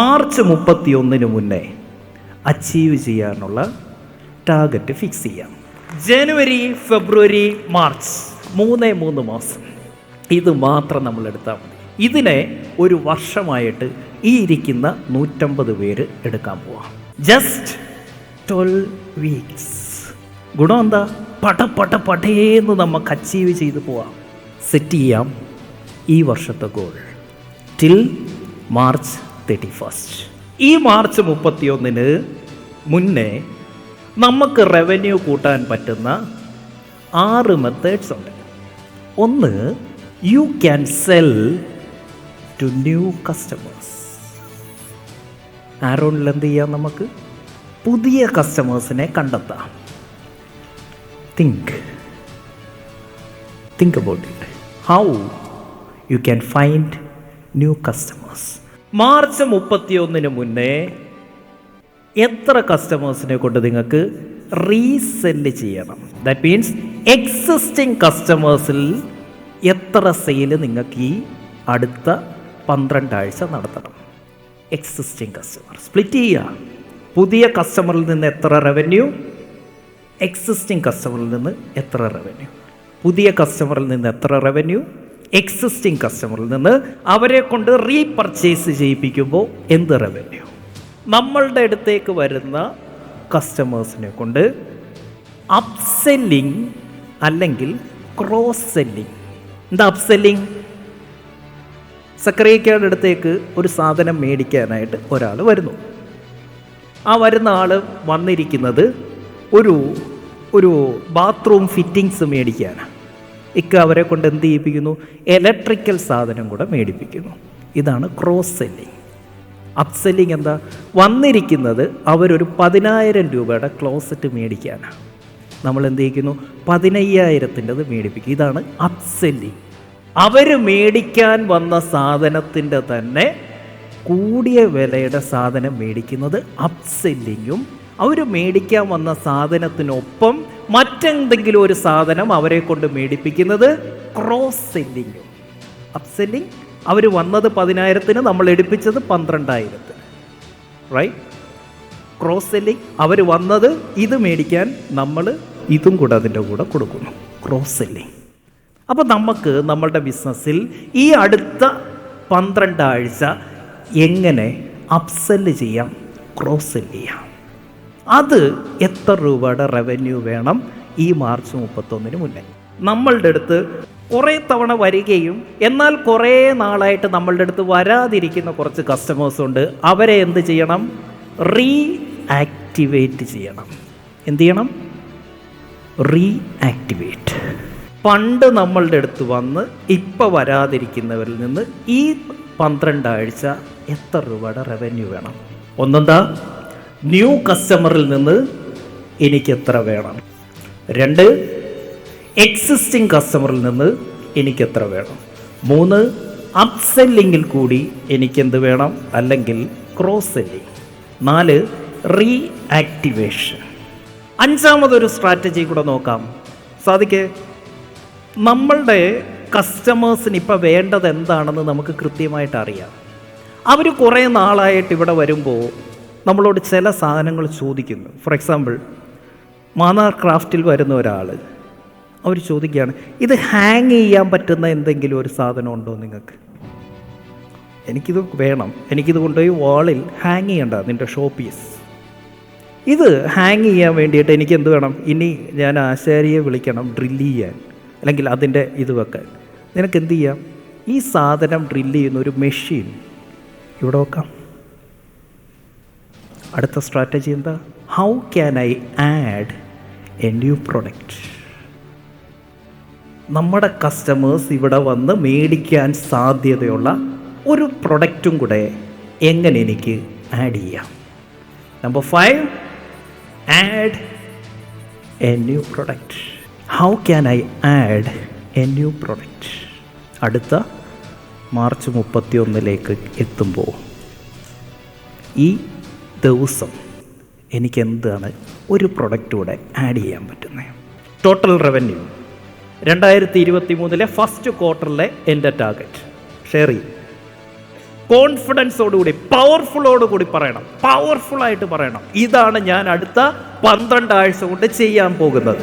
March മുപ്പത്തി ഒന്നിന് മുന്നേ അച്ചീവ് ചെയ്യാനുള്ള ടാർഗറ്റ് ഫിക്സ് ചെയ്യാം. ജനുവരി ഫെബ്രുവരി മാർച്ച് മൂന്നേ മൂന്ന് മാസം. ഇത് മാത്രം നമ്മൾ എടുത്താൽ മതി. ഇതിനെ ഒരു വർഷമായിട്ട് ഈ ഇരിക്കുന്ന നൂറ്റമ്പത് പേര് എടുക്കാൻ പോവാം. ജസ്റ്റ് ട്വൽവ് വീക്സ് ഗുണം എന്താ? പട പട പടേന്ന് നമുക്ക് അച്ചീവ് ചെയ്ത് പോവാം. സെറ്റ് ചെയ്യാം ഈ വർഷത്തെ goal till March thirty first ഈ മാർച്ച് മുപ്പത്തിയൊന്നിന് മുന്നേ നമുക്ക് റവന്യൂ കൂട്ടാൻ പറ്റുന്ന ആറ് മെത്തേഡ്സ് ഉണ്ട്. ഒന്ന് you can sell to new customers ആരോണിൽ എന്ത് ചെയ്യാം നമുക്ക്? പുതിയ കസ്റ്റമേഴ്സിനെ കണ്ടെത്താം. Think think about it how you can find new customers March മുപ്പത്തിയൊന്നിന് മുന്നേ എത്ര കസ്റ്റമേഴ്സിനെ കൊണ്ട് നിങ്ങൾക്ക് റീസെൽ ചെയ്യണം? ദാറ്റ് മീൻസ് എക്സിസ്റ്റിംഗ് കസ്റ്റമേഴ്സിൽ എത്ര സെയിൽ നിങ്ങൾക്ക് ഈ അടുത്ത പന്ത്രണ്ടാഴ്ച നടത്തണം? എക്സിസ്റ്റിംഗ് കസ്റ്റമർ സ്പ്ലിറ്റ് ചെയ്യുക. പുതിയ കസ്റ്റമറിൽ നിന്ന് എത്ര റവന്യൂ എക്സിസ്റ്റിംഗ് കസ്റ്റമറിൽ നിന്ന് എത്ര റവന്യൂ പുതിയ കസ്റ്റമറിൽ നിന്ന് എത്ര റവന്യൂ എക്സിസ്റ്റിംഗ് കസ്റ്റമറിൽ നിന്ന് അവരെ കൊണ്ട് റീപർച്ചേസ് ചെയ്യിപ്പിക്കുമ്പോൾ എന്ത് റവന്യൂ നമ്മളുടെ അടുത്തേക്ക് വരുന്ന കസ്റ്റമേഴ്സിനെ കൊണ്ട് അപ്സെല്ലിംഗ് അല്ലെങ്കിൽ ക്രോസ് സെല്ലിങ് എന്താ അപ്സെല്ലിംഗ് സക്രിയക്കയുടെ അടുത്തേക്ക് ഒരു സാധനം മേടിക്കാനായിട്ട് ഒരാൾ വരുന്നു. ആ വരുന്ന ആൾ വന്നിരിക്കുന്നത് ഒരു ഒരു ബാത്റൂം ഫിറ്റിങ്സ് മേടിക്കാനാണ് ഇക്ക അവരെ കൊണ്ട് എന്ത് ചെയ്യിപ്പിക്കുന്നു? ഇലക്ട്രിക്കൽ സാധനം കൂടെ മേടിപ്പിക്കുന്നു. ഇതാണ് ക്രോസ് സെല്ലിംഗ് അപ്സെല്ലിംഗ് എന്താ? വന്നിരിക്കുന്നത് അവരൊരു പതിനായിരം രൂപയുടെ ക്ലോസറ്റ് മേടിക്കാനാണ്. നമ്മൾ എന്ത് ചെയ്യിക്കുന്നു? പതിനയ്യായിരത്തിന്റെത് മേടിപ്പിക്കും. ഇതാണ് അപ്സെല്ലിങ് അവർ മേടിക്കാൻ വന്ന സാധനത്തിന്റെ തന്നെ കൂടിയ വിലയുടെ സാധനം മേടിക്കുന്നത് അപ്സെല്ലിങ്ങും അവർ മേടിക്കാൻ വന്ന സാധനത്തിനൊപ്പം മറ്റെന്തെങ്കിലും ഒരു സാധനം അവരെ കൊണ്ട് മേടിപ്പിക്കുന്നത് ക്രോസ് സെല്ലിങ് അപ്സെല്ലിങ് അവർ വന്നത് പതിനായിരത്തിന് നമ്മൾ എടുപ്പിച്ചത് പന്ത്രണ്ടായിരത്തിന്. റൈറ്റ് ക്രോസ് സെല്ലിങ് അവർ വന്നത് ഇത് മേടിക്കാൻ നമ്മൾ ഇതും കൂടെ അതിന്റെ കൂടെ കൊടുക്കുന്നു. ക്രോസ് സെല്ലിങ് അപ്പോൾ നമുക്ക് നമ്മളുടെ ബിസിനസ്സിൽ ഈ അടുത്ത പന്ത്രണ്ടാഴ്ച എങ്ങനെ അപ്സെല്ല് ചെയ്യാം ക്രോസ് സെല്ല് ചെയ്യാം. അത് എത്ര രൂപയുടെ റവന്യൂ വേണം ഈ മാർച്ച് മുപ്പത്തൊന്നിന് മുന്നേ? നമ്മളുടെ അടുത്ത് കുറേ തവണ വരികയും എന്നാൽ കുറേ നാളായിട്ട് നമ്മളുടെ അടുത്ത് വരാതിരിക്കുന്ന കുറച്ച് കസ്റ്റമേഴ്സ് ഉണ്ട്. അവരെ എന്ത് ചെയ്യണം? റീ ആക്ടിവേറ്റ് ചെയ്യണം. എന്ത് ചെയ്യണം? റീ ആക്ടിവേറ്റ് പണ്ട് നമ്മളുടെ അടുത്ത് വന്ന് ഇപ്പം വരാതിരിക്കുന്നവരിൽ നിന്ന് ഈ പന്ത്രണ്ടാഴ്ച എത്ര രൂപയുടെ റവന്യൂ വേണം? ഒന്നെന്താ? ന്യൂ കസ്റ്റമറിൽ നിന്ന് എനിക്ക് എത്ര വേണം? രണ്ട് എക്സിസ്റ്റിംഗ് കസ്റ്റമറിൽ നിന്ന് എനിക്ക് എത്ര വേണം? മൂന്ന് അപ്സെല്ലിങ്ങിൽ കൂടി എനിക്കെന്ത് വേണം? അല്ലെങ്കിൽ ക്രോസ് സെല്ലിങ് നാല് റീ ആക്ടിവേഷൻ അഞ്ചാമതൊരു സ്ട്രാറ്റജി കൂടെ നോക്കാം. സാധിക്കേ നമ്മളുടെ കസ്റ്റമേഴ്സിന് ഇപ്പോൾ വേണ്ടത് എന്താണെന്ന് നമുക്ക് കൃത്യമായിട്ട് അറിയാം. അവർ കുറേ നാളായിട്ട് ഇവിടെ വരുമ്പോൾ നമ്മളോട് ചില സാധനങ്ങൾ ചോദിക്കുന്നു. ഫോർ എക്സാമ്പിൾ മാന്നാർ ക്രാഫ്റ്റിൽ വരുന്ന ഒരാൾ അവർ ചോദിക്കുകയാണ് ഇത് ഹാങ് ചെയ്യാൻ പറ്റുന്ന എന്തെങ്കിലും ഒരു സാധനം ഉണ്ടോ നിങ്ങൾക്ക്? എനിക്കിത് വേണം. എനിക്കിത് കൊണ്ടുപോയി വാളിൽ ഹാങ് ചെയ്യണ്ട നിന്റെ ഷോ പീസ് ഇത് ഹാങ് ചെയ്യാൻ വേണ്ടിയിട്ട് എനിക്ക് എന്ത് വേണം? ഇനി ഞാൻ ആശാരിയെ വിളിക്കണം ഡ്രില്ല് ചെയ്യാൻ. അല്ലെങ്കിൽ അതിന്റെ ഇത് വെക്കാൻ. നിനക്ക് എന്ത് ചെയ്യാം? ഈ സാധനം ഡ്രില്ല് ചെയ്യുന്ന ഒരു മെഷീൻ ഇവിടെ വെക്കാം. അടുത്ത സ്ട്രാറ്റജി എന്താ? How can I add a new product നമ്മുടെ കസ്റ്റമേഴ്സ് ഇവിടെ വന്ന് മേടിക്കാൻ സാധ്യതയുള്ള ഒരു പ്രൊഡക്റ്റും കൂടെ എങ്ങനെ എനിക്ക് ആഡ് ചെയ്യാം? Number five add a new product how can I add a new product അടുത്ത മാർച്ച് മുപ്പത്തി ഒന്നിലേക്ക് എത്തുമ്പോൾ ഈ ദിവസം എനിക്ക് എന്താണ് ഒരു പ്രൊഡക്റ്റ് കൂടെ ആഡ് ചെയ്യാൻ പറ്റുന്നത് ടോട്ടൽ റവന്യൂ രണ്ടായിരത്തി ഇരുപത്തി മൂന്നിലെ ഫസ്റ്റ് ക്വാർട്ടറിലെ എന്റെ ടാർഗറ്റ് ഷെയർ ചെയ്യും കോൺഫിഡൻസോടുകൂടി പവർഫുള്ളോടുകൂടി പറയണം പവർഫുള്ളായിട്ട് പറയണം. ഇതാണ് ഞാൻ അടുത്ത പന്ത്രണ്ട് ആഴ്ച കൊണ്ട് ചെയ്യാൻ പോകുന്നത്.